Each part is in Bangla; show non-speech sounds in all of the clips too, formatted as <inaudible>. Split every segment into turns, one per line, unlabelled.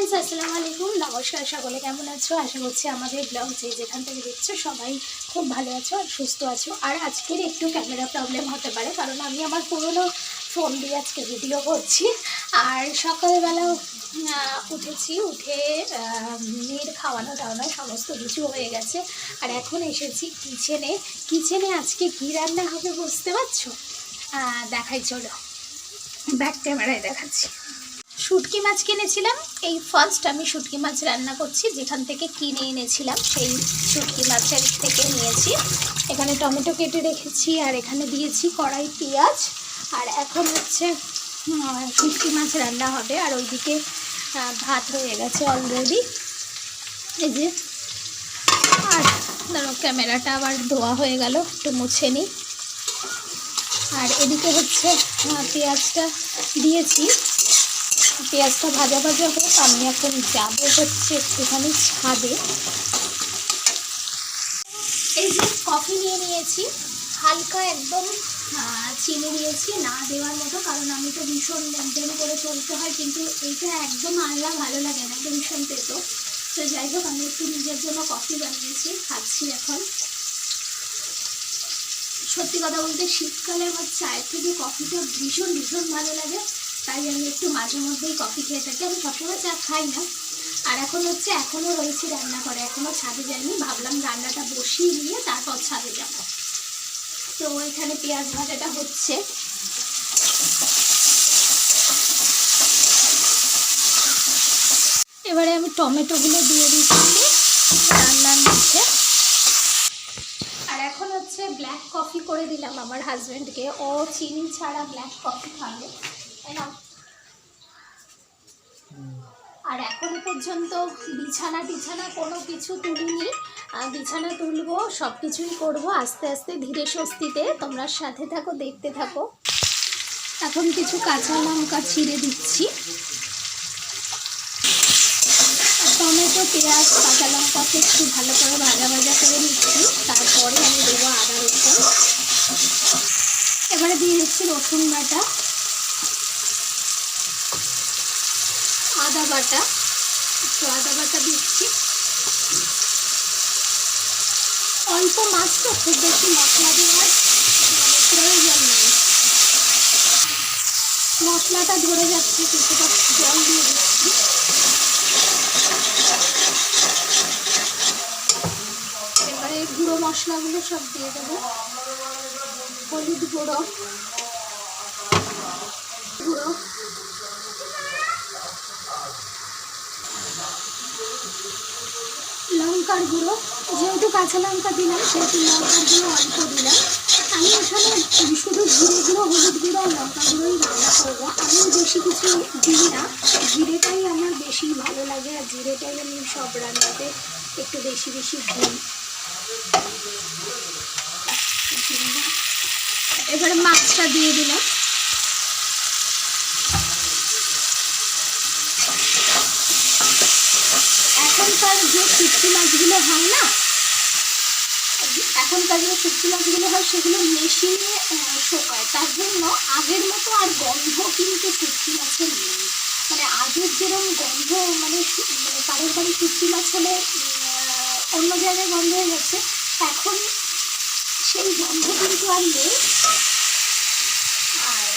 ফ্রেন্ডস আসসালামু আলাইকুম। নমস্কার সকলে, কেমন আছো? আশা করছি আমাদের ব্লগ যে যেখান থেকে দেখছ সবাই খুব ভালো আছো আর সুস্থ আছো। আর আজকের একটু ক্যামেরা প্রবলেম হতে পারে, কারণ আমি আমার পুরনো ফোন দিয়ে আজকে ভিডিও করছি। আর সকালবেলা উঠেছি, উঠে মেয়ের খাওয়ানো দাওয়ানো সমস্ত কিছু হয়ে গেছে। আর এখন এসেছি কিচেনে কিচেনে আজকে কী রান্না হবে বুঝতে পারছ? দেখাই, চলো। ব্যাক ক্যামেরায় দেখাচ্ছি। শুটকি মাছ কিনেছিলাম। এই ফার্স্ট আমি শুটকি মাছ রান্না করছি, যেখান থেকে কিনে এনেছিলাম সেই শুটকি মাছের থেকে নিয়েছি। এখানে টমেটো কেটে রেখেছি, আর এখানে দিয়েছি কড়াই পেঁয়াজ। আর এখন হচ্ছে শুটকি মাছ রান্না হবে, আর ওইদিকে ভাত হয়ে গেছে অলরেডি এই যে, আর ধরো ক্যামেরাটা আবার ধোয়া হয়ে গেল, একটু মুছে নিই। আর এদিকে হচ্ছে পেঁয়াজটা দিয়েছি। পেঁয়াজটা ভাজা ভাজা হোক, আমি এখন যাব হচ্ছে একটুখানি ছাদে। এই যে কফি নিয়ে নিয়েছি, হালকা একদম চিনি দিয়েছি, না দেওয়ার মতো, কারণ আমি তো ভীষণ মেনটেন করে চলতে হয়, কিন্তু এইটা একদম আনলা ভালো লাগে না একদম ভীষণ পেতো তো যাই হোক, আমি একটু নিজের জন্য কফি বানিয়েছি, খাচ্ছি এখন। সত্যি কথা বলতে, শীতকালে আমার চায়ের থেকে কফিটা ভীষণ ভীষণ ভালো লাগে। তাই আমি একটু মাঝে মধ্যেই কফি খেয়ে থাকি। আমি সবসময় চা খাই না। আর এখন হচ্ছে এখনও রয়েছে রান্না করে। এখনও ছাদে যাইনি। ভাবলাম রান্নাটা বসিয়ে নিয়ে তারপর ছাদে যাব। তো এখানে পেঁয়াজ ভাজাটা হচ্ছে। এবারে আমি টমেটোগুলো দিয়ে দিচ্ছি রান্নার মধ্যে। আর এখন হচ্ছে ব্ল্যাক কফি করে দিলাম আমার হাজব্যান্ডকে ও চিনি ছাড়া ব্ল্যাক কফি খাবে? আর এখন পর্যন্ত বিছানা টিছানা কোনো কিছু তুলিনি। বিছানা তুলবো সব কিছুই করব। আস্তে আস্তে ধীরে স্বস্তিতে তোমরা সাথে থাকো, দেখতে থাকো। এখন কিছু কাঁচা লঙ্কা ছিঁড়ে দিচ্ছি। টমেটো, পেঁয়াজ, কাঁচা লঙ্কাকে একটু ভালো করে ভাজা ভাজা করে নিচ্ছি। তারপরে আমি দেবো আদা রসুন। এবারে দিয়ে দিচ্ছি রসুন বাটা আদা বাটা একটু আদা বাটা দিচ্ছি। অল্প মাছ তো খুব বেশি মশলা দেওয়ার প্রয়োজন নেই। মশলাটা ধরে যাচ্ছে, কিছুটা জল দিয়ে দিচ্ছি। এবারে গুঁড়ো মশলাগুলো সব দিয়ে দেবো। হলুদ গুঁড়ো। গুঁড়ো। লঙ্কার গুঁড়ো, যেহেতু কাঁচা লঙ্কা দিলাম সেহেতু লঙ্কার গুঁড়ো অল্প দিলাম। আমি এখানে শুধু জিরে গুঁড়ো, হলুদ গুঁড়ো আর লঙ্কা গুঁড়োই রান্না করব। আমি বেশি কিছু দিই না। জিরেটাই আমার বেশি ভালো লাগে আর জিরেটাই আমি সব রান্নাতে একটু বেশি বেশি দিই। এবারে মাছটা দিয়ে দিলাম। এখনকার যে শুটকি মাছগুলো হয় না, এখনকার যে শুটকি মাছগুলো হয় সেগুলো মেশিনে শোকায় তার জন্য আগের মতো আর গন্ধ কিন্তু শুটকি মাছের নেই। মানে আগের যেরকম গন্ধ মানে মানে কারোর বাড়ি শুটকি মাছ হলে অন্য জায়গায় গন্ধ হয়ে যাচ্ছে, এখন সেই গন্ধ কিন্তু আর নেই আর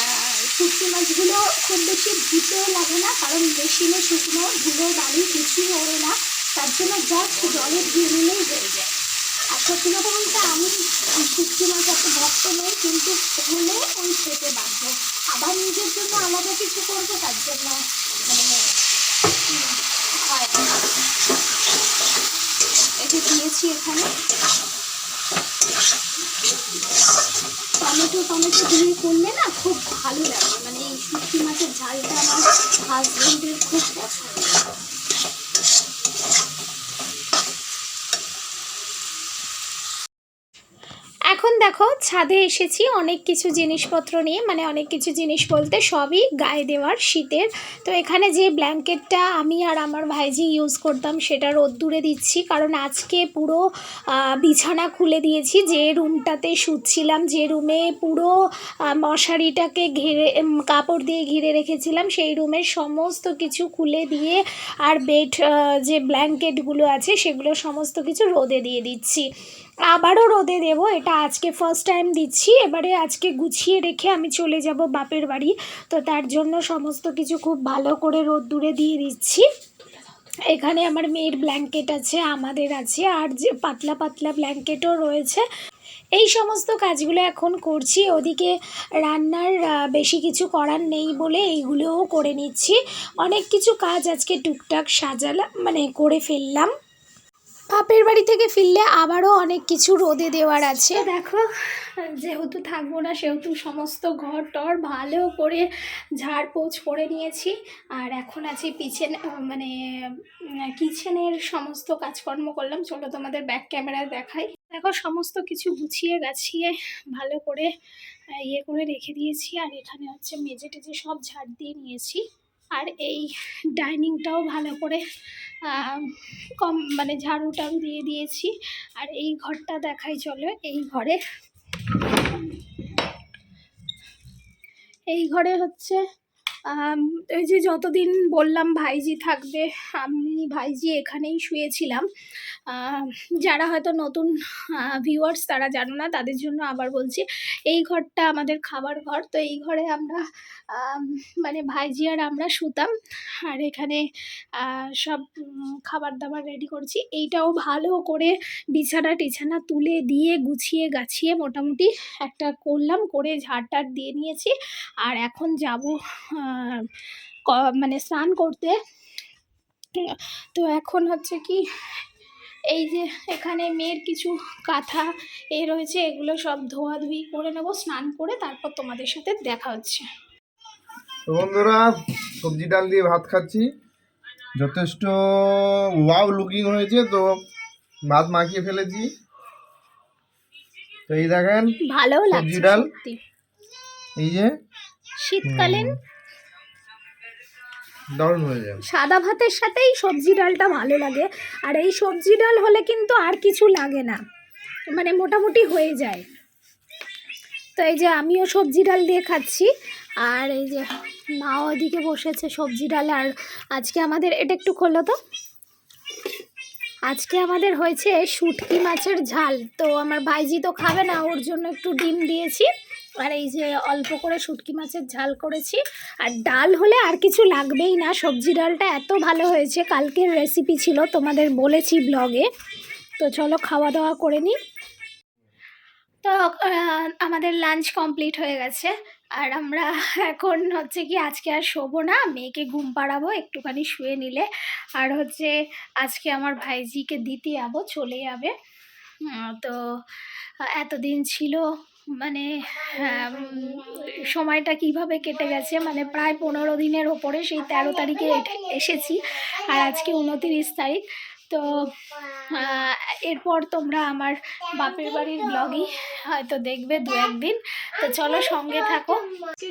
আহ, শুটকি মাছগুলো খুব বেশি ধুতেও লাগে না, কারণ মেশিনে শুকনো ধুলো বালি কিছুই ওড়ে না। তার জন্য জাস্ট জলে দিয়ে নিলেই হয়ে যায়। আর সত্যি কথা বলতে আমি শুটকি মাছ এত ভক্ত নই, কিন্তু হলে ওই খেতে বাধ্য। আবার নিজের জন্য আলাদা কিছু করব, তার জন্য মানে হয় এটা দিয়েছি এখানে। টমেটো টমেটো দিয়ে করলে না খুব ভালো লাগে। মানে এই শুটকি মাছের ঝালটা আমার হাজব্যান্ডের খুব পছন্দ এখন দেখো, ছাদে এসেছি, অনেক কিছু জিনিসপত্র নিয়ে মানে অনেক কিছু জিনিস বলতে সবই গায়ে দেওয়ার শীতের। তো এখানে যে ব্ল্যাঙ্কেটটা আমি আর আমার ভাইজি ইউজ করতাম, সেটা রোদ্দুরে দিচ্ছি, কারণ আজকে পুরো বিছানা খুলে দিয়েছি, যে রুমটাতে শুচ্ছিলাম, যে রুমে পুরো মশারিটাকে ঘিরে কাপড় দিয়ে ঘিরে রেখেছিলাম, সেই রুমের সমস্ত কিছু খুলে দিয়ে আর বেড যে ব্ল্যাঙ্কেটগুলো আছে, সেগুলো সমস্ত কিছু রোদে দিয়ে দিচ্ছি। আবারও রোদে দেবো, এটা আজকে ফার্স্ট টাইম দিচ্ছি। এবারে আজকে গুছিয়ে রেখে আমি চলে যাব বাপের বাড়ি। তো তার জন্য সমস্ত কিছু খুব ভালো করে রোদ্দুরে দিয়ে দিচ্ছি। এখানে আমার মেয়ের ব্ল্যাঙ্কেট আছে, আমাদের আছে, আর যে পাতলা পাতলা ব্ল্যাঙ্কেটও রয়েছে। এই সমস্ত কাজগুলো এখন করছি। ওদিকে রান্নার বেশি কিছু করার নেই বলে এইগুলোও করে নিচ্ছি। অনেক কিছু কাজ আজকে টুকটাক সাজালাম মানে করে ফেললাম। বাপের বাড়ি থেকে ফিরলে আবারও অনেক কিছু রোদে দেওয়ার আছে। দেখো, যেহেতু থাকব না, সেহেতু সমস্ত ঘর টর ভালো করে ঝাড়পোছ করে নিয়েছি। আর এখন আছি পিছনে মানে কিচেনের সমস্ত কাজকর্ম করলাম। চলো তোমাদের ব্যাক ক্যামেরায় দেখাই। দেখো, সমস্ত কিছু গুছিয়ে গাছিয়ে ভালো করে ইয়ে করে রেখে দিয়েছি। আর এখানে হচ্ছে মেজে টেজে সব ঝাড় দিয়ে নিয়েছি। আর এই ডাইনিংটাও ভালো করে কম মানে ঝাড়ু টাড়ু দিয়ে দিয়েছি। আর এই ঘরটা দেখাই চলো, এই ঘরে। এই ঘরে হচ্ছে ওই যে যতদিন বললাম ভাইজি থাকবে, আমি ভাইজি এখানেই শুয়েছিলাম। যারা হয়তো নতুন ভিউয়ার্স তারা জানো না, তাদের জন্য আবার বলছি, এই ঘরটা আমাদের খাবার ঘর। তো এই ঘরে আমরা মানে ভাইজি আর আমরা শুতাম। আর এখানে সব খাবার দাবার রেডি করছি। এইটাও ভালো করে বিছানা টিছানা তুলে দিয়ে গুছিয়ে গাছিয়ে মোটামুটি একটা করলাম, করে ঝাড় টাড় দিয়ে নিয়েছি। আর এখন যাব মানে স্নান করতে। তো এখন হচ্ছে কি এই যে এখানে মেয়ের কিছু কাঁথা এ রয়েছে এগুলো সব ধোয়াধুয়ি করে নেব স্নান করে তারপর তোমাদের সাথে দেখা হচ্ছে।
তো বন্ধুরা সবজি ডাল দিয়ে ভাত খাচ্ছি। যথেষ্ট ওয়াও লুকিং হয়েছে তো ভাত মাখিয়ে ফেলেছি। তো এই দেখেন
ভালো
সবজি
লাগছে
ডাল? এই যে
শীতকালীন
দারুণ হয়ে যায়
সাদা ভাতের সাথেই সবজি ডালটা ভালো লাগে, আর এই সবজি ডাল হলে কিন্তু আর কিছু লাগে না মানে মোটামুটি হয়ে যায়। তো এই যে আমিও সবজি ডাল দিয়ে খাচ্ছি, আর এই যে মা ওদিকে বসেছে সবজি ডাল, আর আজকে আমাদের এটা একটু খোলো তো। আজকে আমাদের হয়েছে শুটকি মাছের ঝাল। তো আমার ভাইজি তো খাবে না, ওর জন্য একটু ডিম দিয়েছি। আর এই যে অল্প করে শুটকি মাছের ঝাল করেছি। আর ডাল হলে আর কিছু লাগবেই না, সবজি ডালটা এত ভালো হয়েছে, কালকের রেসিপি ছিল তোমাদের বলেছি ব্লগে তো চলো খাওয়া দাওয়া করে নিই। তো আমাদের লাঞ্চ কমপ্লিট হয়ে গেছে। আর আমরা <laughs> এখন হচ্ছে কি আজকে আর শোবো না, মেয়েকে ঘুম পাড়াবো, একটুখানি শুয়ে নিলে। আর হচ্ছে আজকে আমার ভাইজিকে দিতে যাব, চলে যাবে। তো এতদিন ছিল মানে সময়টা কীভাবে কেটে গেছে মানে প্রায় পনেরো দিনের ওপরে সেই তেরো তারিখে এসেছি। আর আজকে উনতিরিশ তারিখ। তো এরপর তোমরা আমার বাপের বাড়ির ব্লগই হয়তো দেখবে দু একদিন। তো চলো সঙ্গে থাকো।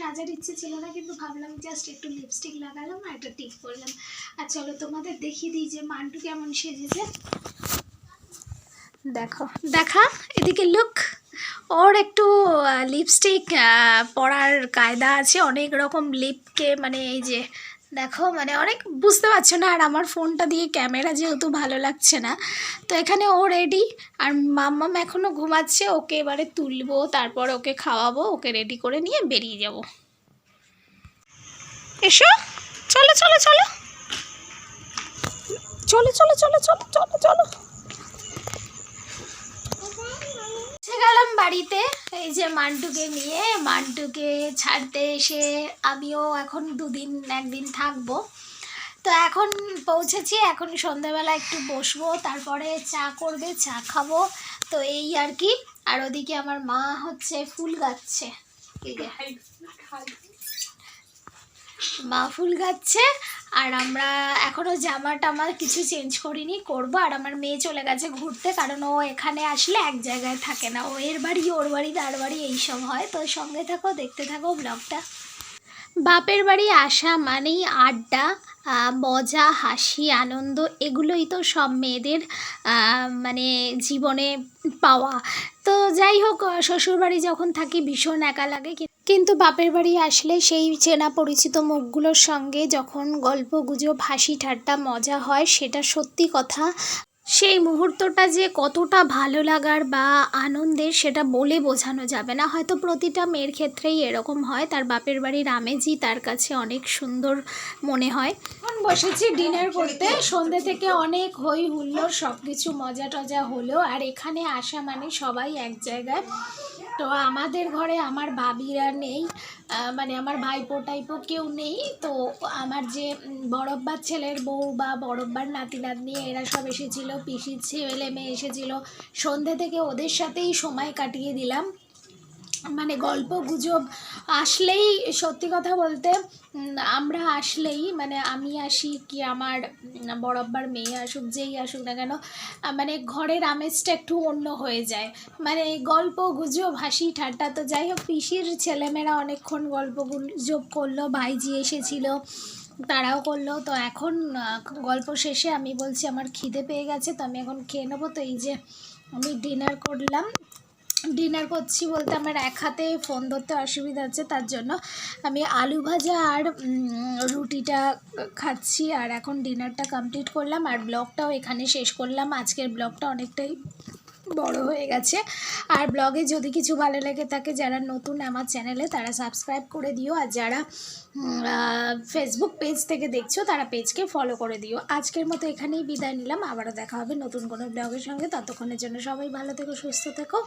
সাজার ইচ্ছে ছিল না কিন্তু ভাবলাম জাস্ট একটু লিপস্টিক লাগালাম আর একটা টিপ করলাম। আর চলো তোমাদের দেখিয়ে দিই যে মান্টু কেমন সেজেছে। দেখো দেখা এদিকে লুক ওর একটু লিপস্টিক পরার কায়দা আছে, অনেক রকম লিপকে মানে এই যে, দেখো মানে অনেক বুঝতে পারছ না, আর আমার ফোনটা দিয়ে ক্যামেরা যেহেতু ভালো লাগছে না, তো এখানে ও রেডি আর মাম্মাম এখনও ঘুমাচ্ছে, ওকে এবারে তুলবো, তারপর ওকে খাওয়াবো, ওকে রেডি করে নিয়ে বেরিয়ে যাব। এসো চলো চলো চলো চলো। চলো চলো চলো চলো চলো পৌঁছে গেলাম বাড়িতে। এই যে মান্টুকে নিয়ে, মান্টুকে ছাড়তে এসে আমিও এখন দুদিন, একদিন থাকব। তো এখন পৌঁছেছি, এখন সন্ধ্যাবেলা একটু বসবো, তারপরে চা করবে, চা খাব। তো এই আর কি, আর ওদিকে আমার মা হচ্ছে ফুল গাচ্ছে। মা ফুল গাচ্ছে আর আমরা এখনও জামা টামা কিছু চেঞ্জ করিনি, করব। আর আমার মেয়ে চলে গেছে ঘুরতে, কারণ ও এখানে আসলে এক জায়গায় থাকে না। ও এর বাড়ি, ওর বাড়ি, তার বাড়ি এইসব হয়। তো সঙ্গে থাকো, দেখতে থাকো ব্লগটা বাপের বাড়ি আসা মানেই আড্ডা মজা, হাসি, আনন্দ, এগুলোই তো সব মেয়েদের মানে জীবনে পাওয়া। তো যাই হোক, শ্বশুরবাড়ি যখন থাকি ভীষণ একা লাগে কিন্তু বাপের বাড়ি আসলে সেই চেনা পরিচিত মুখগুলোর সঙ্গে যখন গল্প গুজব, হাসি, ঠাট্টা, মজা হয়, সেটা সত্যি কথা। সেই মুহূর্তটা যে কতটা ভালো লাগার বা আনন্দের, সেটা বলে বোঝানো যাবে না। হয়তো প্রতিটা মেয়ের ক্ষেত্রেই এরকম হয়। তার বাপের বাড়ির আমেজই তার কাছে অনেক সুন্দর মনে হয়। এখন বসেছি ডিনার করতে। সন্ধ্যে থেকে অনেক হই হুল্লোড় সব কিছু মজা টজা হলো। আর এখানে আসা মানে সবাই এক জায়গায়। তো আমাদের ঘরে আমার ভাবিরা নেই মানে আমার ভাইপো টাইপো কেউ নেই। তো আমার যে বরব্বার ছেলের বউ বা বড়ব্বার নাতি নাতনি, এরা সব এসেছিল, পিসির ছেলে মেয়ে এসেছিল। সন্ধে থেকে ওদের সাথেই সময় কাটিয়ে দিলাম। মানে গল্প গুজব আসলেই সত্যি কথা বলতে আমরা আসলেই মানে আমি আসি কি আমার বড়ব্বার মেয়ে আসুক, যেই আসুক না কেন মানে ঘরের আমেজটা একটু অন্য হয়ে যায়। মানে গল্প গুজব, হাসি, ঠাট্টা তো যাই হোক, পিসির ছেলেমেয়েরা অনেকক্ষণ গল্প গুজব করল, ভাইজি এসেছিল, তারাও করল। তো এখন গল্প শেষে আমি বলছি, আমার খিদে পেয়ে গেছে, তো আমি এখন খেয়ে নেব। তো এই যে আমি ডিনার করলাম ডিনার করছি বলতে আমার এক হাতে ফোন ধরতে অসুবিধা হচ্ছে তার জন্য আমি আলু ভাজা আর রুটিটা খাচ্ছি আর এখন ডিনারটা কমপ্লিট করলাম আর ব্লগটাও এখানে শেষ করলাম। আজকের ব্লগটা অনেকটাই বড় হয়ে গেছে। আর ব্লগে যদি কিছু ভালো লেগে থাকে, যারা নতুন আমার চ্যানেলে, তারা সাবস্ক্রাইব করে দিও আর যারা ফেসবুক পেজ থেকে দেখছ, তারা পেজকে ফলো করে দিও। আজকের মতো এখানেই বিদায় নিলাম। আবারও দেখা হবে নতুন কোনো ব্লগের সঙ্গে। ততক্ষণের জন্য সবাই ভালো থেকো, সুস্থ থেকো।